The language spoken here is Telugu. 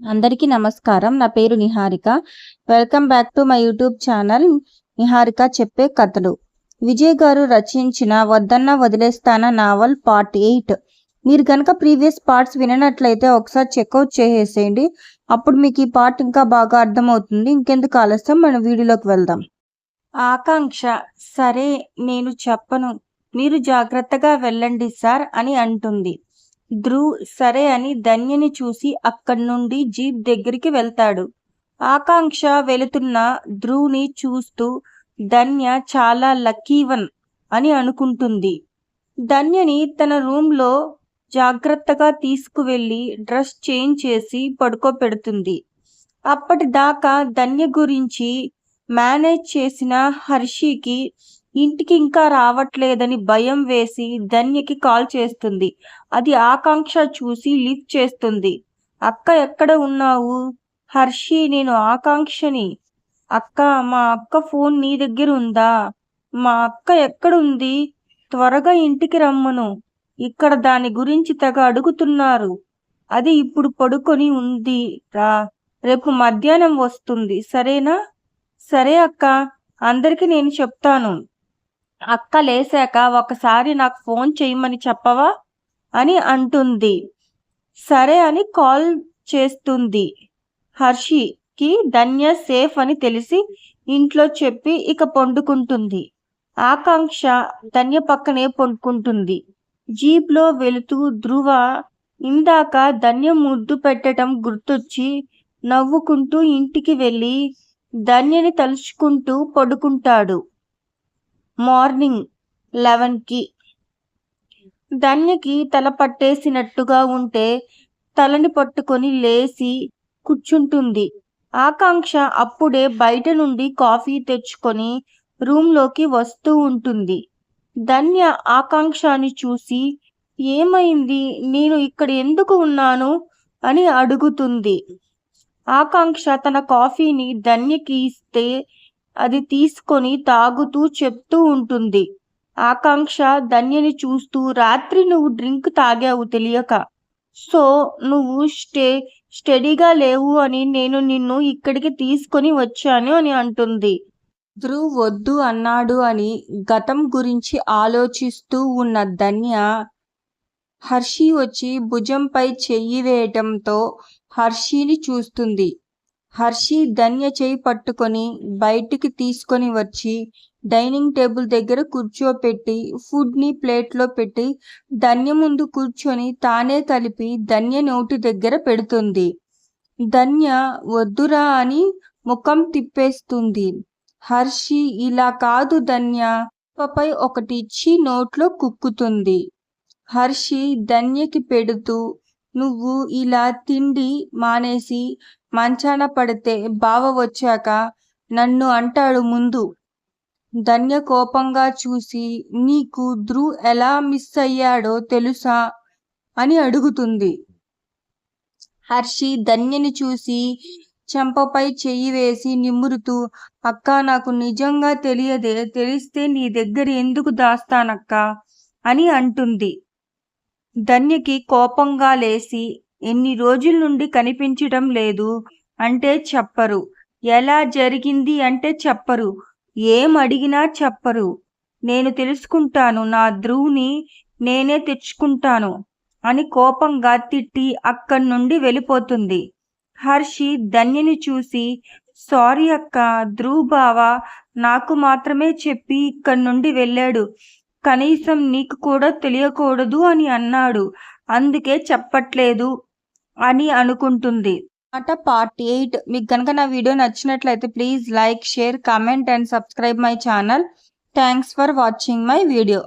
అందరికీ నమస్కారం. నా పేరు Niharika. Welcome back to my YouTube channel Niharika చెప్పే కథలు. విజయ్ గారు రచించిన వద్దన్న వదిలేస్తాన నావల్ పార్ట్ ఎయిట్. మీరు కనుక ప్రీవియస్ పార్ట్స్ విననట్లయితే ఒకసారి చెక్అవుట్ చేసేసేయండి. అప్పుడు మీకు ఈ పార్ట్ ఇంకా బాగా అర్థమవుతుంది. ఇంకెందుకు ఆలస్యం? మన వీడియోలోకి వెళ్దాం. ఆకాంక్ష. సరే నేను చెప్పను. మీరు జాగ్రత్తగా వెళ్ళండి సార్ అని అంటుంది. ధ్రువ్ సరే అని ధన్యని చూసి అక్కడి నుండి జీప్ దగ్గరికి వెళ్తాడు. ఆకాంక్ష వెళుతున్న ధ్రువ్ని చూస్తూ ధన్య చాలా లక్కీవన్ అని అనుకుంటుంది. ధన్యని తన రూమ్లో జాగ్రత్తగా తీసుకువెళ్ళి డ్రెస్ చేంజ్ చేసి పడుకోపెడుతుంది అప్పటిదాకా ధన్య గురించి మేనేజ్ చేసిన హర్షికి ఇంటికి ఇంకా రావట్లేదని భయం వేసి ధన్యకి కాల్ చేస్తుంది. అది ఆకాంక్ష చూసి లిఫ్ట్ చేస్తుంది. అక్క ఎక్కడ ఉన్నావు? హర్షి నేను ఆకాంక్షని. అక్క మా అక్క ఫోన్ నీ దగ్గర ఉందా? మా అక్క ఎక్కడుంది? త్వరగా ఇంటికి రమ్మను. ఇక్కడ దాని గురించి తెగ అడుగుతున్నారు. అది ఇప్పుడు పడుకొని ఉంది. రా. రేపు మధ్యాహ్నం వస్తుంది. సరేనా? సరే అక్క. అందరికీ నేను చెప్తాను. అక్క లేశాక ఒకసారి నాకు ఫోన్ చేయమని చెప్పవా? అని అంటుంది. సరే అని కాల్ చేస్తుంది. హర్షికి ధన్య సేఫ్ అని తెలిసి ఇంట్లో చెప్పి ఇక పండుకుంటుంది. ఆకాంక్ష ధన్య పక్కనే పండుకుంటుంది. జీప్లో వెళుతూ ధ్రువ ఇందాక ధన్య ముద్దు పెట్టడం గుర్తొచ్చి నవ్వుకుంటూ ఇంటికి వెళ్ళి ధన్యని తలుచుకుంటూ పడుకుంటాడు. మార్నింగ్ లెవెన్కి. ధన్యకి తల పట్టేసినట్టుగా ఉంటే తలని పట్టుకొని లేచి కూర్చుంటుంది. ఆకాంక్ష అప్పుడే బయట నుండి కాఫీ తెచ్చుకొని రూమ్లోకి వస్తూ ఉంటుంది. ధన్య ఆకాంక్షని చూసి ఏమైంది? నేను ఇక్కడ ఎందుకు ఉన్నాను? అని అడుగుతుంది. ఆకాంక్ష తన కాఫీని ధన్యకి ఇస్తే అది తీసుకొని తాగుతూ చెప్తూ ఉంటుంది. ఆకాంక్ష ధన్యని చూస్తూ రాత్రి నువ్వు డ్రింక్ తాగావు తెలియక. సో నువ్వు స్టే స్టడీగా లేవు అని నేను నిన్ను ఇక్కడికి తీసుకొని వచ్చాను అని అంటుంది. ధ్రువ్ వద్దు అన్నాడు అని గతం గురించి ఆలోచిస్తూ ఉన్న ధన్య హర్షి వచ్చి భుజంపై చెయ్యి వేయటంతో హర్షిని చూస్తుంది. హర్షి ధన్య చేయి పట్టుకొని బయటికి తీసుకొని వచ్చి డైనింగ్ టేబుల్ దగ్గర కూర్చోపెట్టి ఫుడ్ని ప్లేట్లో పెట్టి ధన్య ముందు కూర్చొని తానే కలిపి ధన్య నోటి దగ్గర పెడుతుంది. ధన్య వద్దురా అని ముఖం తిప్పేస్తుంది. హర్షి ఇలా కాదు ధన్య. పై ఒకటి ఇచ్చి నోట్లో కుక్కుతుంది హర్షి ధన్యకి పెడుతూ నువ్వు ఇలా తిండి మానేసి మంచాన పడితే బావ వచ్చాక నన్ను అంటాడు ముందు. ధన్య కోపంగా చూసి నీకు ధ్రువ్ ఎలా మిస్ అయ్యాడో తెలుసా? అని అడుగుతుంది. హర్షి ధన్యని చూసి చెంపపై చెయ్యి వేసి నిమురుతూ అక్క నాకు నిజంగా తెలియదే తెలిస్తే నీ దగ్గర ఎందుకు దాస్తానక్క? అని అంటుంది. ధన్యకి కోపంగా లేసి ఎన్ని రోజుల నుండి కనిపించడం లేదు. అంటే చెప్పరు. ఎలా జరిగింది అంటే చెప్పరు. ఏం అడిగినా చెప్పరు. నేను తెలుసుకుంటాను. నా ధ్రువుని నేనే తెచ్చుకుంటాను అని కోపంగా తిట్టి అక్కడి నుండి వెళ్ళిపోతుంది. హర్షి ధన్యని చూసి సారీ అక్క ధ్రువ్ బావ నాకు మాత్రమే చెప్పి ఇక్కడి నుండి వెళ్ళాడు. కనీసం నీకు కూడా తెలియకూడదు అని అన్నాడు. అందుకే చెప్పట్లేదు. అని అనుకుంటుంది. అట పార్ట్ ఎయిట్ మీకు కనుక నా వీడియో నచ్చినట్లయితే please like share comment and subscribe my channel thanks for watching my video